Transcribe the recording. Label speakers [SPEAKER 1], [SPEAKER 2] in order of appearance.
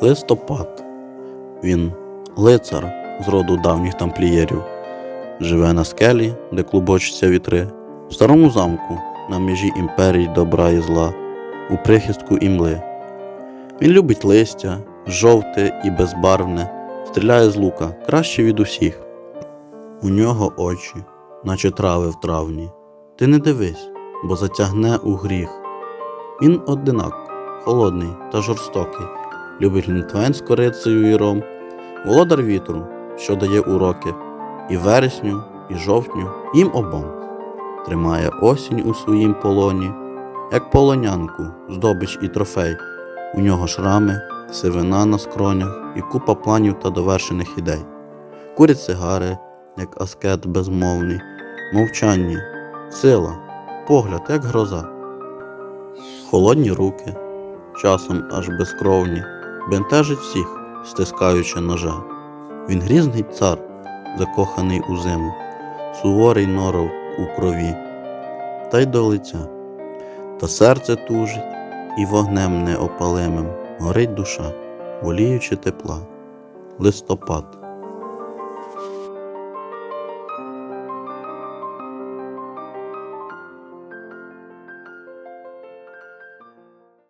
[SPEAKER 1] Листопад. Він лицар з роду давніх тамплієрів. Живе на скелі, де клубочаться вітри, в старому замку на межі імперій добра і зла, у прихистку імли. Він любить листя, жовте і безбарвне, стріляє з лука краще від усіх. У нього очі, наче трави в травні. Ти не дивись, бо затягне у гріх. Він одинак, холодний та жорстокий, любить глінтвейн з корицею і ром, володар вітру, що дає уроки, і вересню, і жовтню, їм обом. Тримає осінь у своїм полоні, як полонянку, здобич і трофей. У нього шрами, сивина на скронях і купа планів та довершених ідей. Курить сигари, як аскет безмовний, мовчанні, сила, погляд, як гроза. Холодні руки, часом аж безкровні, бентежить всіх, стискаючи ножа. Він грізний цар, закоханий у зиму, суворий норов у крові, та й до лиця. Та серце тужить, і вогнем неопалимим горить душа, воліючи тепла. Листопад.